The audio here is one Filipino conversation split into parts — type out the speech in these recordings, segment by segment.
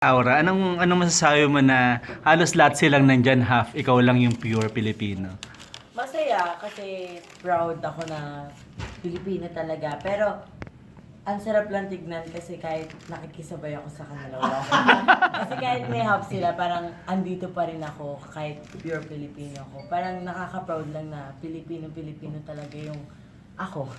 Aura, anong anong masasabi mo na halos lahat silang nandyan half, ikaw lang yung pure Filipino? Masaya kasi proud ako na Pilipino talaga. Pero ang sarap lang tignan kasi kahit nakikisabay ako sa kanila. wala kasi kahit may half sila, parang andito pa rin ako kahit pure Filipino ako. Parang nakaka-proud lang na Pilipino-Pilipino talaga yung ako.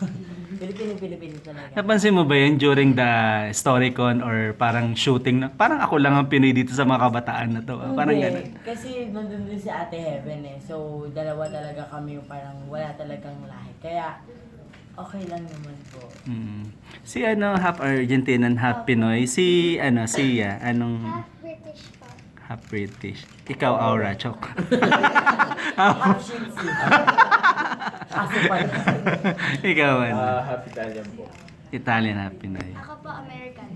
Pilipino-Pilipino talaga. Napansin mo ba yun during the Storycon or parang shooting na parang ako lang ang Pinoy dito sa mga kabataan na to. ah. Parang Hindi. ganun. Kasi nandun din si Ate Heaven eh. So, dalawa talaga kami yung parang wala talagang lahi. Kaya, okay lang naman po. Mm. Si ano, half Argentinian, half Pinoy. Si ano, siya, anong Half British po. half British? Ikaw, Aura, Chok. Aso pa rin. Ikaw, ano? Ah, half Italian po. Italian, half Pinoy. Ako po American.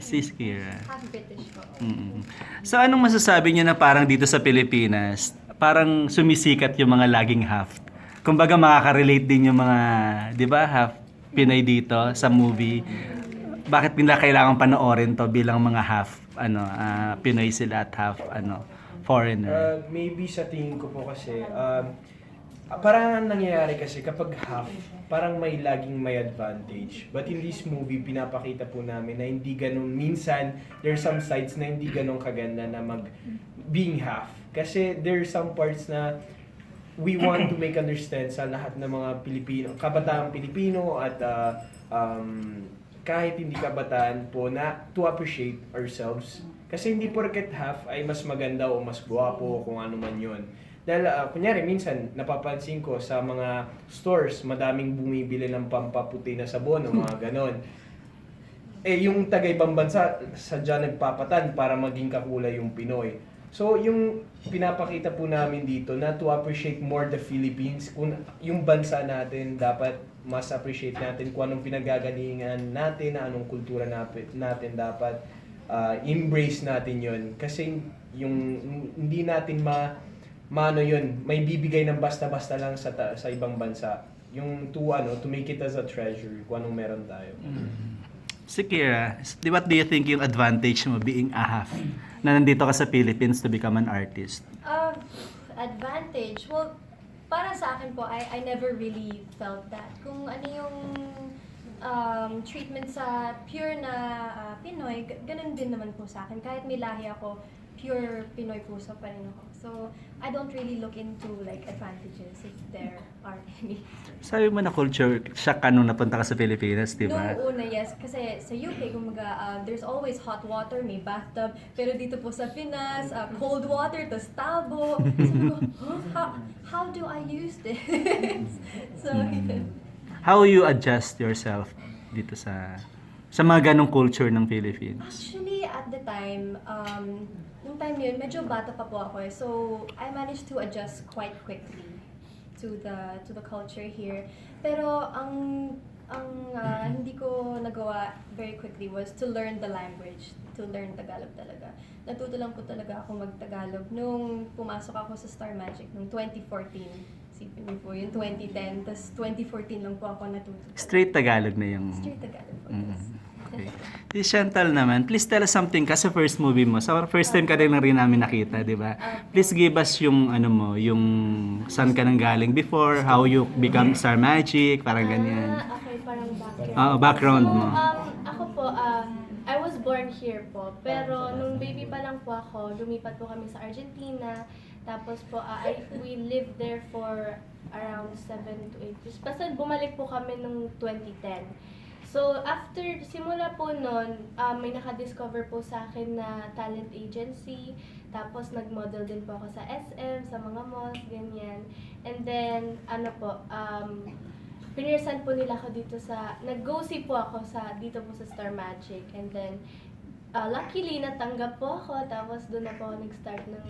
Si Skira. Half British po. Mm. So anong masasabi niyo na parang dito sa Pilipinas, parang sumisikat yung mga laging half? Kumbaga makaka-relate din yung mga, 'di ba, half Pinoy dito sa movie. Bakit nila kailangan panoorin to bilang mga half ano, ah, Pinoy sila at half ano, foreigner? Uh, maybe sa tingin ko po kasi, um, parang ang nangyayari kasi kapag half, parang may laging may advantage. But in this movie, pinapakita po namin na hindi ganun, minsan, there's some sides na hindi ganun kaganda na mag being half. Kasi there's some parts na we want to make understand sa lahat ng mga Pilipino, kabataang Pilipino at uh, um, kahit hindi kabataan po na to appreciate ourselves. Kasi hindi porket half ay mas maganda o mas guwapo o kung ano man yun. Dahil, uh, kunyari, minsan, napapansin ko sa mga stores, madaming bumibili ng pampaputi na sabon o mga ganon. Eh, yung taga-ibang bansa, sadya nagpapatan para maging kakulay yung Pinoy. So, yung pinapakita po namin dito na to appreciate more the Philippines, kung yung bansa natin, dapat mas appreciate natin kung anong pinagagalingan natin, na anong kultura natin, natin dapat uh, embrace natin yon Kasi yung hindi natin ma maano yun, may bibigay ng basta-basta lang sa ta- sa ibang bansa. Yung to ano, to make it as a treasure, kung anong meron tayo. Si Kira, di- what do you think yung advantage mo being a half na nandito ka sa Philippines to become an artist? Um, advantage? Well, para sa akin po, I, I never really felt that. Kung ano yung um, treatment sa pure na ah, Pinoy, g- ganun din naman po sa akin. Kahit may lahi ako, pure Pinoy puso pa rin ako. So, I don't really look into like advantages if there are any. Sabi mo na culture shock ka nung napunta ka sa Pilipinas, di ba? Noong una, yes. Kasi sa UK, kumaga, uh, there's always hot water, may bathtub. Pero dito po sa Pinas, uh, cold water, tas tabo. Sabi ko, huh? how, how do I use this? so, yun. How you adjust yourself dito sa sa mga ganong culture ng Philippines? Actually, at the time, um, nung time yun, medyo bata pa po ako eh. So, I managed to adjust quite quickly to the to the culture here. Pero ang ang ah, hindi ko nagawa very quickly was to learn the language, to learn Tagalog talaga. Natuto lang po talaga ako mag-Tagalog nung pumasok ako sa Star Magic nung 2014. Sipin niyo po, yung 2010, tapos 2014 lang po ako natuto. Straight Tagalog na yung... Straight Tagalog po, Mm, yes. okay. Si Chantal naman, please tell us something kasi first movie mo. So first time ka rin na rin namin nakita, di ba? Please give us yung ano mo, yung saan ka nang galing before, how you become Star Magic, parang ganyan. Ah, okay, parang background. Ah, background So, mo. um, ako po, um, I was born here po. Pero nung baby pa lang po ako, lumipat po kami sa Argentina. Tapos po, ah, I, we lived there for around 7 to 8 years. Basta bumalik po kami nung 2010. So, after, simula po nun, um, may nakadiscover po sa akin na talent agency. Tapos, nag-model din po ako sa SM, sa mga malls, ganyan. And then, ano po, um, pinirsan po nila ako dito sa, nag-go-see po ako sa, dito po sa Star Magic. And then, uh, luckily, natanggap po ako. Tapos, doon na po ako nag-start ng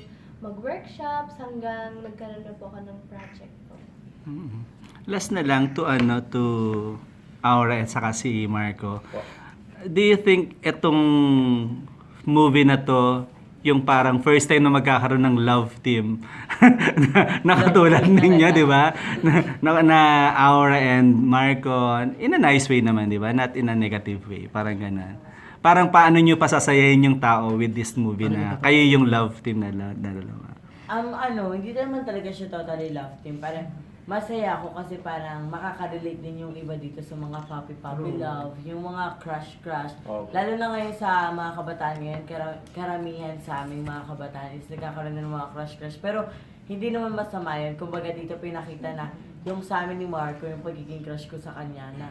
mag-workshops hanggang nagkaroon na po ako ng project po. Mm. Last na lang to ano to Aura at saka si Marco. Do you think itong movie na to yung parang first time na magkakaroon ng love team na, na katulad ninyo, di ba? Na, na, na Aura and Marco in a nice way naman, di ba? Not in a negative way, parang ganun. Parang paano nyo pasasayahin yung tao with this movie na kayo yung love team na, la- na dalawa? Um, ano, hindi naman talaga siya totally love team. Parang masaya ako kasi parang makaka-relate din yung iba dito sa mga puppy-puppy love, yung mga crush-crush. Okay. Lalo na ngayon sa mga kabataan ngayon, kara- karamihan sa aming mga kabataan is nagkakaroon ng mga crush-crush. Pero hindi naman masama yun. Kumbaga dito pinakita na yung sa amin ni Marco, yung pagiging crush ko sa kanya na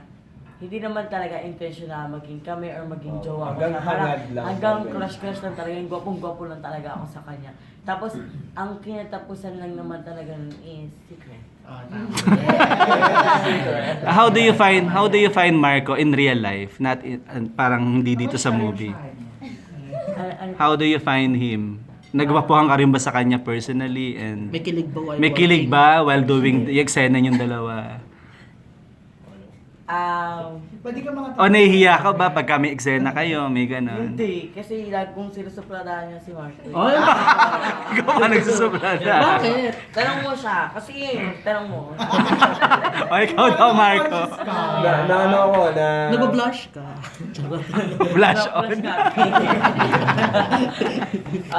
hindi naman talaga intentional maging kami or maging Oo, jowa ko. hanggang. Parang hangad lang. Hanggang Okay. crush-crush lang talaga. Yung gwapong-gwapo lang talaga ako sa kanya. Tapos, ang kinatapusan lang naman talaga nun is secret. How do you find how do you find Marco in real life? Not in, uh, parang hindi dito sa movie. How do you find him? Nagwapuhan ka rin ba sa kanya personally and May kilig ba? while may kilig ba while doing yung eksena yung dalawa? Um, Pwede ka mga O nahihiya ka ba pag kami eksena kayo? May ganon. hindi. Kasi lagi kong sinusupladahan niya si Marco. Ay, Ikaw ba nagsusuplada? bakit? Tanong mo siya. Kasi yun, tanong mo. O ikaw daw, Marco. Na, na ano ako, na... Nabablush ka. Flash on.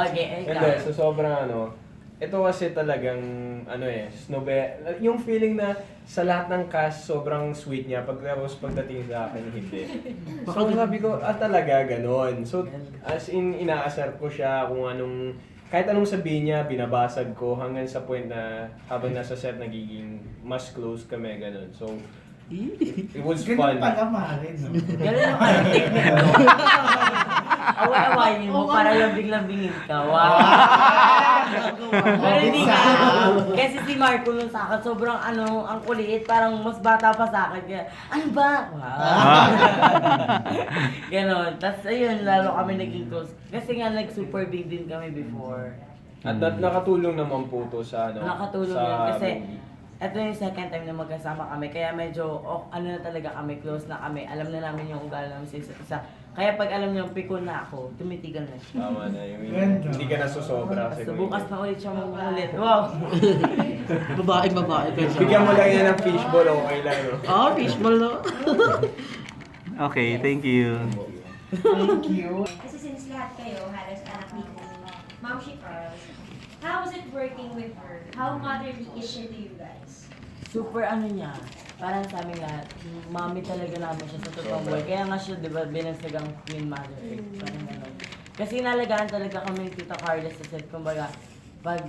okay, ikaw. Hindi, so sobrang ano, ito kasi talagang, ano eh, snobe, yung feeling na sa lahat ng cast, sobrang sweet niya, pag tapos pagdating sa akin, hindi. So sabi ko, ah talaga, ganon. So, as in, inaasar ko siya kung anong, kahit anong sabihin niya, binabasag ko hanggang sa point na habang nasa set, nagiging mas close kami, ganon. So, it was fun. Ganun pala mahalin, no? Ganun yung technique mo. Away-awayin mo para lambing-lambingin ka. Wow! Pero hindi ka. Kasi si Marco nun sa akin, sobrang ano, ang kuliit, parang mas bata pa sa akin. Kaya, ano ba? Wow! Ganon. Tapos ayun, lalo kami naging close. Kasi nga nag-super big din kami before. At nat- nakatulong naman po to sa ano, Nakatulong sa yun kasi movie. Ito yung second time na magkasama kami. Kaya medyo, oh, ano na talaga kami, close na kami. Alam na namin yung ugali namin sa isa't isa. Kaya pag alam niyo, pikon na ako, tumitigal na siya. Tama na yung hindi ka nasusobra Basta siguro. bukas na ulit siya mamulit. Wow! Babae siya. Bigyan mo lang yan ng fishball, okay lang, no? Ah, fishball no? Okay, thank you. Thank you. Kasi since lahat kayo halos anak ni Ma'am Charles, how is it working with her? How motherly is she to you guys? Super ano niya, parang sa amin lahat, mami talaga namin siya sa totoong buhay. Kaya nga siya, di ba, binansagang Queen Mother Earth. Parang gano'n. Kasi nalagaan talaga kami ni Tita Carla sa set. Kumbaga, pag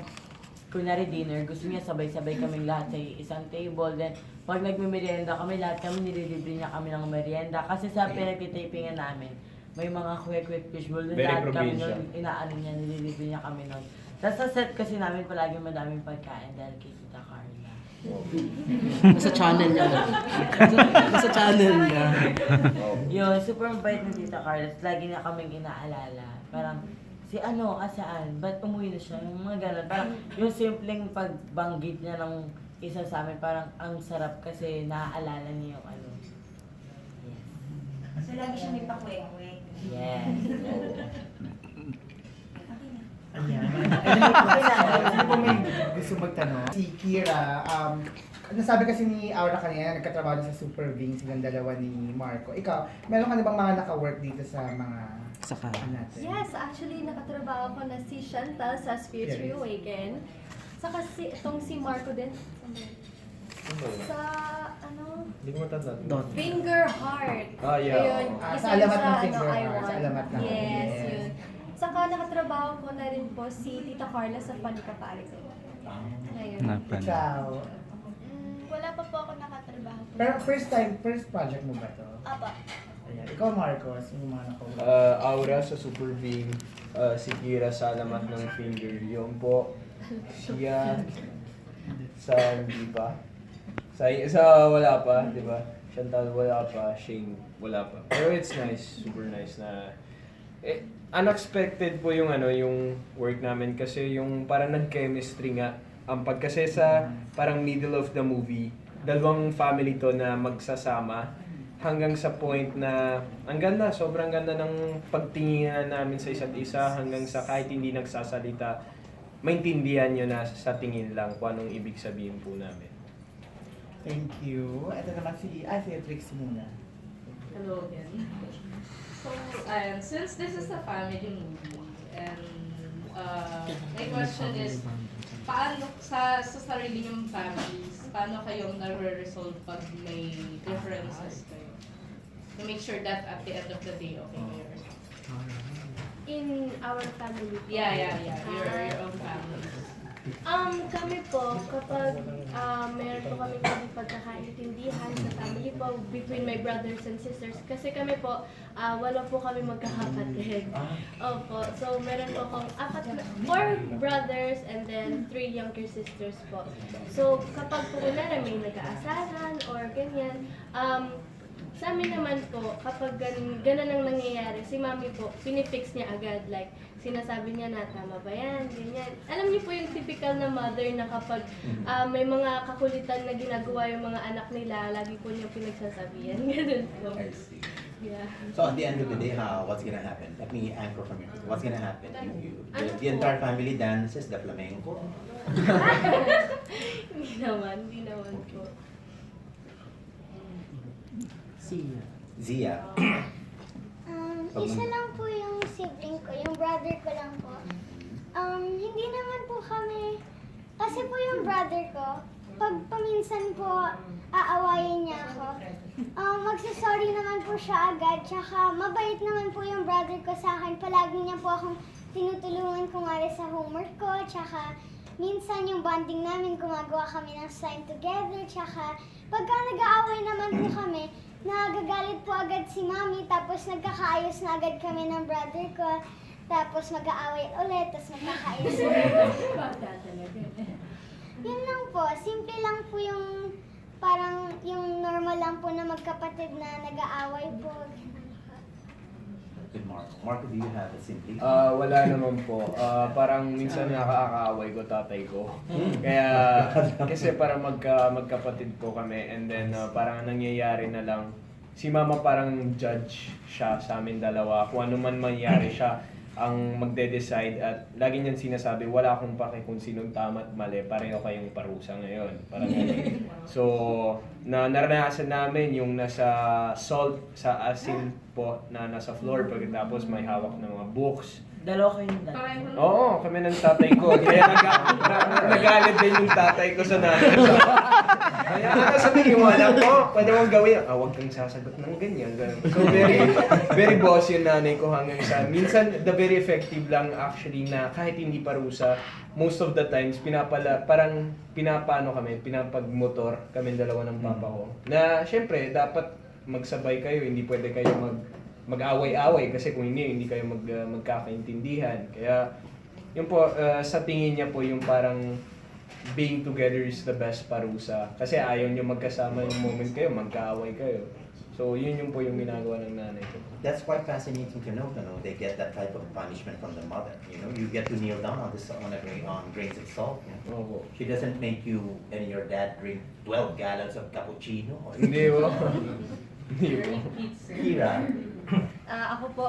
kunwari dinner, gusto niya sabay-sabay kaming lahat sa isang table. Then, pag nagme-merienda kami, lahat kami nililibre niya kami ng merienda. Kasi sa pinagtitapingan namin, may mga quick-quick fishbowl. Then, Very lahat kami provincial. nun, inaano niya, nililibre niya kami nun. Tapos sa set kasi namin palagi madaming pagkain dahil kay Tita Carla. Nasa channel niya. Nasa channel niya. Yun, super mabait ni Tita Carla. Tapos Lagi na kaming inaalala. Parang, si ano, asaan? Ba't umuwi na siya? Yung mga ganun. Parang, yung simpleng pagbanggit niya ng isa sa amin, parang ang sarap kasi naaalala niya yung ano. So lagi siya may pakwek-kwek. Yes. Sino po may gusto magtanong? Si Kira, um, nasabi kasi ni Aura kanina, nagkatrabaho sa Super Wing, silang dalawa ni Marco. Ikaw, meron ka na bang mga naka-work dito sa mga Saka. ano natin? Yes, actually nakatatrabaho ko na si Chantal sa Spirits Yes. Reawaken. Saka si, itong si Marco din. Sa ano? Hindi ko matandaan. Dot. Finger Heart. Ah, yeah. Ayun, Ah, isa sa yun alamat ng ano, Finger I Heart, Want. sa alamat ng- Yes, yes. yun. Saka nakatrabaho ko na rin po si Tita Carla sa Funny Kapari ko. Ayun. Napan. Ikaw. Mm, wala pa po ako nakatrabaho. Pero first time, first project mo ba to? Apa. Ayan. Ikaw, Marcos, yung mga naka-work. Uh, Aura sa Super Beam, uh, si Kira sa alamat ng finger, yun po. Siya sa hindi pa. Sa, sa wala pa, di ba? Chantal wala pa, Shane wala pa. Pero it's nice, super nice na eh, unexpected po yung ano yung work namin kasi yung parang nag-chemistry nga ang pag kasi sa parang middle of the movie dalawang family to na magsasama hanggang sa point na ang ganda, sobrang ganda ng pagtingin namin sa isa't isa hanggang sa kahit hindi nagsasalita maintindihan nyo na sa tingin lang kung anong ibig sabihin po namin. Thank you. Ito naman si, ah, si Trix muna. Hello again. And since this is a family movie, and uh, my question is, paano sa, sa sarili yung families, paano kayong nare-resolve pag may differences kayo? To make sure that at the end of the day, okay kayo. In our family. Yeah, yeah, yeah. Your, your own family. Um, kami po, kapag uh, meron po kami mga pagkakaintindihan sa family po between my brothers and sisters. Kasi kami po, ah, wala po kami magkakapatid. Opo, so meron po akong apat na, four brothers and then three younger sisters po. So kapag po kunwari may nag-aasaran or ganyan, um, sa amin naman po, kapag gan ganun ang nangyayari, si mami po, pinifix niya agad. Like, sinasabi niya na, tama ba yan, ganyan. Alam niyo po yung typical na mother na kapag ah, may mga kakulitan na ginagawa yung mga anak nila, lagi po niya pinagsasabihan. Ganun po. I see. Yeah. So at the end of the day, how what's gonna happen? Let me anchor from you. What's gonna happen? You, you, the, the entire family dances the flamenco. hindi naman, hindi naman po. Siya. Zia. Um, isa lang po yung sibling ko, yung brother ko lang po. Um, hindi naman po kami, kasi po yung brother ko, pag paminsan po aawayin niya ako, um, magsasorry naman po siya agad, tsaka mabait naman po yung brother ko sa akin. Palagi niya po akong tinutulungan kung nga sa homework ko, tsaka minsan yung bonding namin, gumagawa kami ng sign together, tsaka pagka nag-aaway naman po kami, nagagalit po agad si mami, tapos nagkakaayos na agad kami ng brother ko, tapos mag-aaway ulit, tapos magkakaayos ulit. Yun lang po, simple lang po yung parang yung normal lang po na magkapatid na nag-aaway po. Good Marco. Marco, do you have a simply? Ah, wala naman po. Ah, parang minsan nakakaaway ko tatay ko. Kaya kasi parang magka magkapatid po kami and then ah, parang nangyayari na lang si mama parang judge siya sa amin dalawa. Kung ano man mangyari siya ang magde-decide at lagi niyan sinasabi, wala akong pake kung sinong tama at mali, pareho kayong parusa ngayon. Parang ganun. So, na naranasan namin yung nasa salt sa asin po na nasa floor pagkatapos may hawak ng mga books. Dalawa kayo yung dalawa. Pareho Oo, kami ng tatay ko. Kaya nag- na- nagalit din yung tatay ko sa nanay ko. Kaya ano sabihin mo, alam mo, pwede mong gawin. Ah, huwag kang sasagot ng ganyan. ganun. So very, very boss yung nanay ko hanggang sa, minsan the very effective lang actually na kahit hindi parusa, most of the times, pinapala, parang pinapano kami, pinapagmotor kami dalawa ng papa ko. Na syempre, dapat magsabay kayo, hindi pwede kayo mag mag-away-away kasi kung hindi, hindi kayo mag, uh, magkakaintindihan. Kaya, yun po, uh, sa tingin niya po yung parang being together is the best parusa. Kasi ayaw niyo magkasama yung moment kayo, magkaaway kayo. So, yun yung po yung ginagawa ng nanay ko. That's quite fascinating to. You know, they get that type of punishment from the mother. You know, you get to kneel down on this on a grain on grains of salt. You know? Opo. She doesn't make you and your dad drink 12 gallons of cappuccino. Hindi po. Hindi po. Kira, Ah, ako po,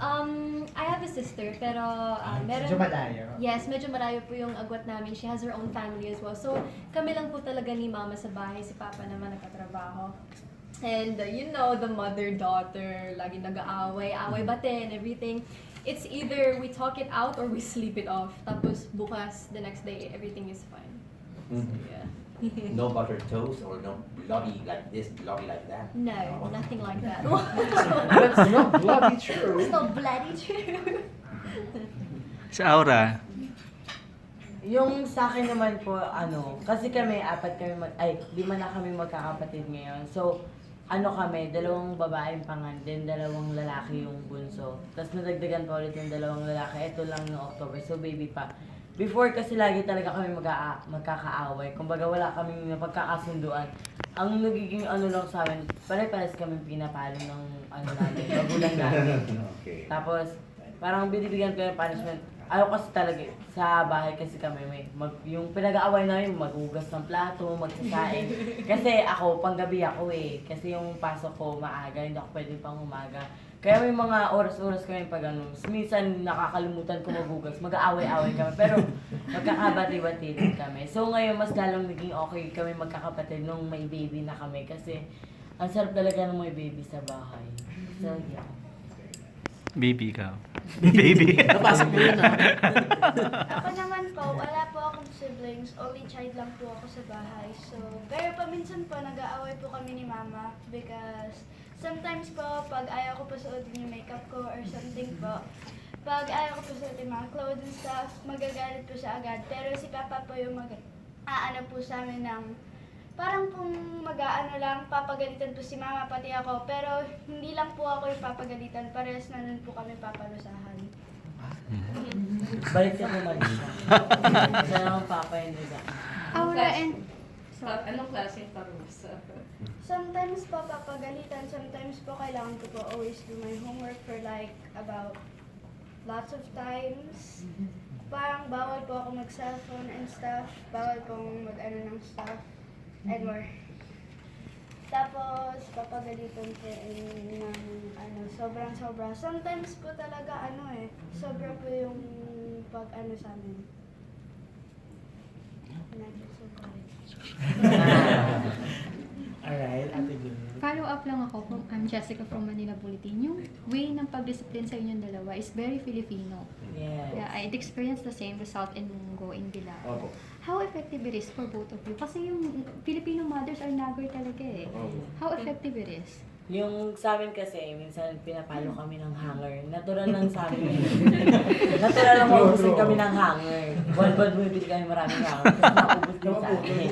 um, I have a sister, pero ah, meron... Medyo malayo. Yes, medyo malayo po yung agwat namin. She has her own family as well. So, kami lang po talaga ni mama sa bahay. Si papa naman nagkatrabaho. And uh, you know, the mother-daughter, lagi nag-aaway, away bate and everything. It's either we talk it out or we sleep it off. Tapos bukas, the next day, everything is fine. So, yeah. no buttered toast or no bloody like this, bloody like that. No, nothing like that. That's not bloody true. It's not bloody true. Sa Aura, Yung sa akin naman po, ano, kasi kami, apat kami, mag, ay, lima na kami magkakapatid ngayon. So, ano kami, dalawang babaeng pangan, then dalawang lalaki yung bunso. Tapos nadagdagan pa ulit yung dalawang lalaki. Ito lang no October, so baby pa. Before kasi lagi talaga kami mag magkakaaway. Kumbaga wala kaming napagkakasunduan. Ang nagiging ano lang sa amin, pare-pares kami pinapalo ng ano namin, magulang namin. okay. Tapos, parang binibigyan ko ng punishment. Ayaw kasi talaga, sa bahay kasi kami may, mag, yung pinag-aaway namin, maghugas ng plato, magsasaing. kasi ako, panggabi ako eh. Kasi yung pasok ko maaga, hindi ako pwede pang umaga. Kaya may mga oras-oras kami pag ano, minsan nakakalimutan ko maghugas, mag-aaway-aaway kami. Pero magkakabati-bati din kami. So ngayon, mas lalong naging okay kami magkakapatid nung may baby na kami. Kasi ang sarap talaga ng may baby sa bahay. So yeah. Baby ikaw. Baby. Napasok mo yun ah. Ako naman po, wala po akong siblings. Only child lang po ako sa bahay. So, pero paminsan po, nag-aaway po kami ni mama because sometimes po, pag ayaw ko po suotin yung makeup ko or something po, pag ayaw ko po suotin mga clothes and stuff, magagalit po siya agad. Pero si papa po yung mag aano po sa amin ng parang kung mag-aano lang, papagalitan po si mama pati ako. Pero hindi lang po ako yung papagalitan, parehas na nun po kami papalusahan. Balik sa pumalis siya. Siya naman papa yun nila. Aura and Sa- Anong klaseng parusa? Sometimes po papagalitan, sometimes po kailangan ko po always do my homework for like about lots of times. Parang bawal po ako mag-cellphone and stuff. Bawal pong mag-ano ng stuff and more. Tapos, papagalitan po in- ng ano, sobrang sobra. Sometimes po talaga ano eh, sobra po yung pag ano sa amin. Sobra. Alright, Ate June. Follow up lang ako from I'm Jessica from Manila Bulletin. Yung way ng pag-discipline sa inyong dalawa is very Filipino. Yes. Yeah, I experienced the same result in going Bilao. Opo. How effective it is for both of you? Kasi yung Filipino mothers are nagger talaga eh. Opo. How effective it is? Yung sa amin kasi, minsan pinapalo kami ng hanger. Natural lang sa amin. Natural lang maubusin kami ng hanger. Buwan-buwan bumibili kami maraming hanger. Din sa amin.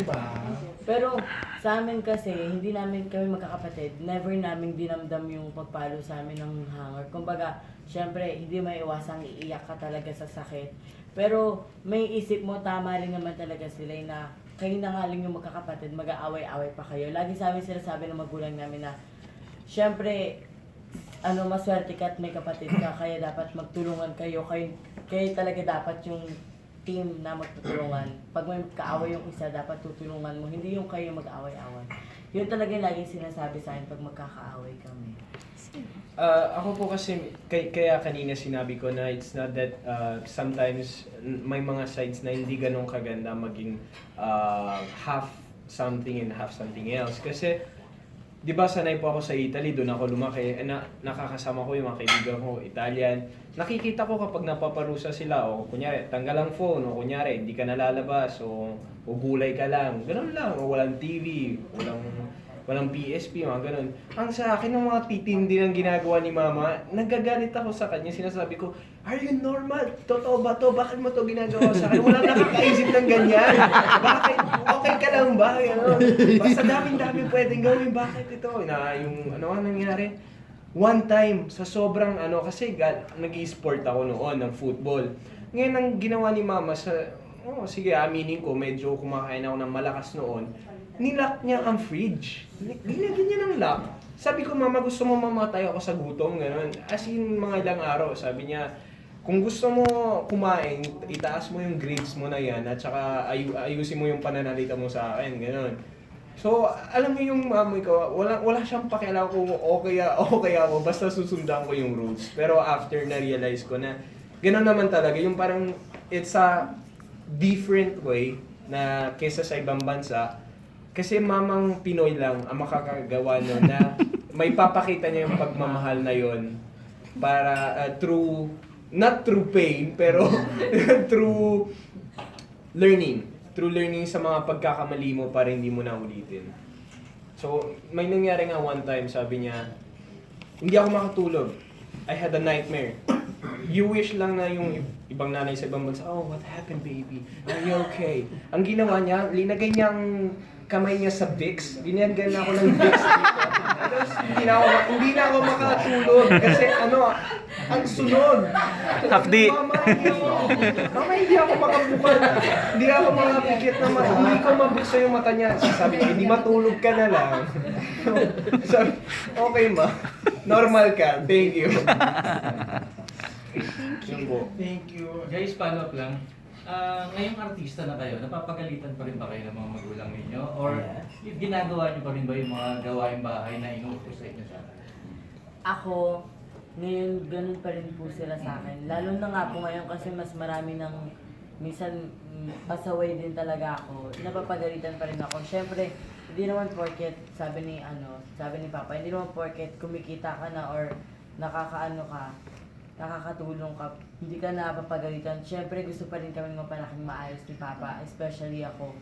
Pero sa amin kasi, hindi namin kami magkakapatid. Never namin dinamdam yung pagpalo sa amin ng hanger. Kumbaga, syempre, hindi may iwasang iiyak ka talaga sa sakit. Pero may isip mo, tama rin naman talaga sila na kayo na nga lang yung magkakapatid, mag-aaway-away pa kayo. Lagi sa amin sinasabi ng magulang namin na, syempre, ano, maswerte ka at may kapatid ka, kaya dapat magtulungan kayo. Kayo, kayo talaga dapat yung team na magtutulungan. Pag may kaaway yung isa, dapat tutulungan mo. Hindi yung kayo mag-away-away. Yun talaga yung laging sinasabi sa akin pag magkakaaway kami. Ah, ako po kasi, kay, kaya kanina sinabi ko na it's not that uh, sometimes may mga sides na hindi ganun kaganda maging uh, half something and half something else. Kasi, di ba sanay po ako sa Italy, doon ako lumaki, eh, na, nakakasama ko yung mga kaibigan ko, Italian. Nakikita ko kapag napaparusa sila, o kunyari, tanggal ang phone, o kunyari, hindi ka nalalabas, o, o gulay ka lang, ganun lang, o walang TV, walang walang PSP, mga ganun. Ang sa akin, ng mga titindi ng ginagawa ni mama, nagagalit ako sa kanya. Sinasabi ko, are you normal? Totoo ba to? Bakit mo to ginagawa sa akin? Walang nakakaisip ng ganyan. Bakit? Okay ka lang ba? Ganun. Basta daming-dami pwedeng gawin. Bakit ito? Na yung ano ang nangyari? One time, sa sobrang ano, kasi nag-i-sport ako noon ng football. Ngayon, ang ginawa ni mama sa, oh, sige, aminin ko, medyo kumakain ako ng malakas noon nilock niya ang fridge. Nilagyan niya ng lock. Sabi ko, mama, gusto mo mamatay ako sa gutom, gano'n. As in, mga ilang araw, sabi niya, kung gusto mo kumain, itaas mo yung grades mo na yan, at saka ayu- ayusin mo yung pananalita mo sa akin, gano'n. So, alam mo yung mamoy ko, wala, wala siyang pakialam kung okay, okay ako, basta susundan ko yung rules. Pero after na-realize ko na, gano'n naman talaga, yung parang, it's a different way na kesa sa ibang bansa, kasi mamang Pinoy lang ang makakagawa nun na may papakita niya yung pagmamahal na yon para uh, through not through pain pero through learning through learning sa mga pagkakamali mo para hindi mo na ulitin so may nangyari nga one time sabi niya hindi ako makatulog I had a nightmare you wish lang na yung ibang nanay sa ibang bansa, oh, what happened, baby? Are you okay? Ang ginawa niya, linagay niya ang kamay niya sa Vicks. Linagyan na ako ng Vicks dito. Tapos, hindi na ako, hindi na ako makatulog. Kasi ano, ang sunog. Hapdi. Mama, hindi ako, mama, hindi ako makabukal. Hindi ako makapikit na mata. Hindi ko mabuksa yung mata niya. Sabi niya, hindi matulog ka na lang. Sabi, okay ma. Normal ka. Thank you. Yun po. Thank you. Guys, follow up lang. Ah, ngayong artista na kayo, napapagalitan pa rin ba kayo ng mga magulang ninyo? Or Yes. ginagawa niyo pa rin ba yung mga gawaing bahay na inuutos sa inyo sa Ako, ngayon ganun pa rin po sila sa akin. Lalo na nga po ngayon kasi mas marami ng minsan pasaway din talaga ako. Napapagalitan pa rin ako. Siyempre, hindi naman porket, sabi ni ano, sabi ni Papa, hindi naman porket kumikita ka na or nakakaano ka, nakakatulong ka, hindi ka napapagalitan. Siyempre, gusto pa rin kami mapalaking maayos ni Papa, especially ako.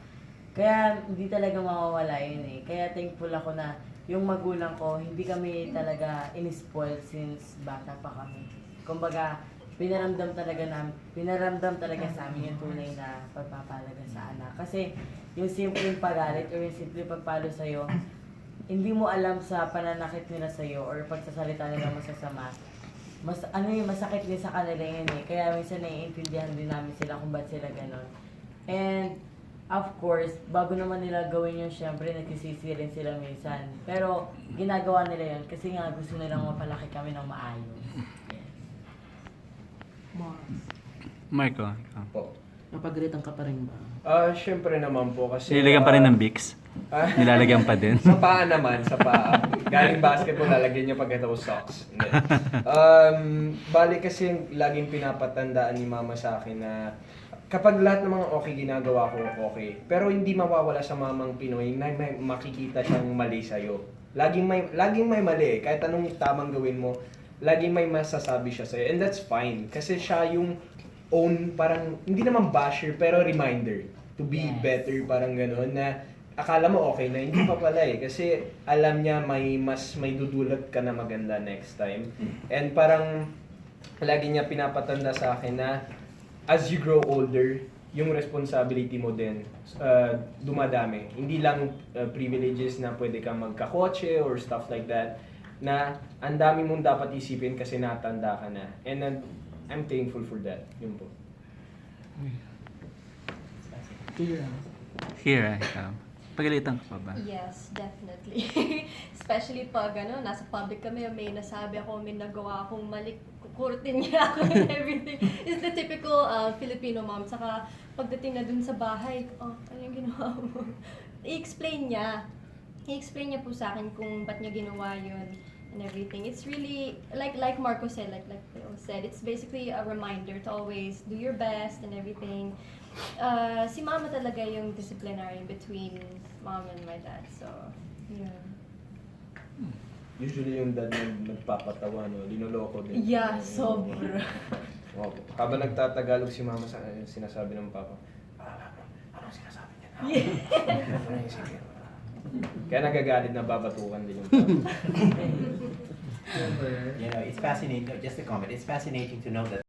Kaya hindi talaga mawawala yun eh. Kaya thankful ako na yung magulang ko, hindi kami talaga inispoil since bata pa kami. Kumbaga, pinaramdam talaga namin, pinaramdam talaga sa amin yung tunay na pagpapalaga sa anak. Kasi yung simpleng pagalit or yung simpleng pagpalo sa'yo, hindi mo alam sa pananakit nila sa'yo or pagsasalita nila masasama, mas ano yung masakit din sa kanila yun eh. Kaya minsan naiintindihan din namin sila kung ba't sila ganon. And of course, bago naman nila gawin yun, syempre nagsisisi rin sila minsan. Pero ginagawa nila yun kasi nga gusto nilang mapalaki kami ng maayos. Marco, ikaw. Po. Napagalitan ka pa rin ba? Ah, syempre naman po kasi... Nilagyan pa rin ah, ng Vicks? Ah. Nilalagyan pa din? Sa paa naman, sa paa. Galing basketball, lalagyan niya pag ito socks. Hindi. Um, bali kasi laging pinapatandaan ni mama sa akin na kapag lahat ng mga okay ginagawa ko, okay. Pero hindi mawawala sa mamang Pinoy na may makikita siyang mali sa'yo. Laging may, laging may mali eh. Kahit anong tamang gawin mo, laging may masasabi siya sa'yo. And that's fine. Kasi siya yung own, parang, hindi naman basher, pero reminder to be Yes. better, parang gano'n, na akala mo okay na, hindi pa pala eh. Kasi alam niya may mas may dudulot ka na maganda next time. And parang lagi niya pinapatanda sa akin na as you grow older, yung responsibility mo din uh, dumadami. Hindi lang uh, privileges na pwede kang magkakotse or stuff like that na ang dami mong dapat isipin kasi natanda ka na. And then, I'm thankful for that. Yun po. Here, ikaw. Pagalitan ka pa ba? Yes, definitely. Especially pag ano, nasa public kami, may nasabi ako, may nagawa akong mali, kukurtin niya ako and everything. It's the typical uh, Filipino mom. Saka pagdating na dun sa bahay, oh, ano yung ginawa mo? I-explain niya. I-explain niya po sa akin kung ba't niya ginawa yun and everything. It's really, like like Marco said, like like Theo said, it's basically a reminder to always do your best and everything. Uh, si mama talaga yung disciplinarian between mom and my dad. So, yun. Usually yung dad nag nagpapatawa, no? Linoloko din. Yeah, sobra. Wow. Habang nagtatagalog si mama sa sinasabi ng papa, ah, anong sinasabi niya na? Ano yung sige? Kaya nagagalit na babatukan din yung papa. You know, it's fascinating, just a comment, it's fascinating to know that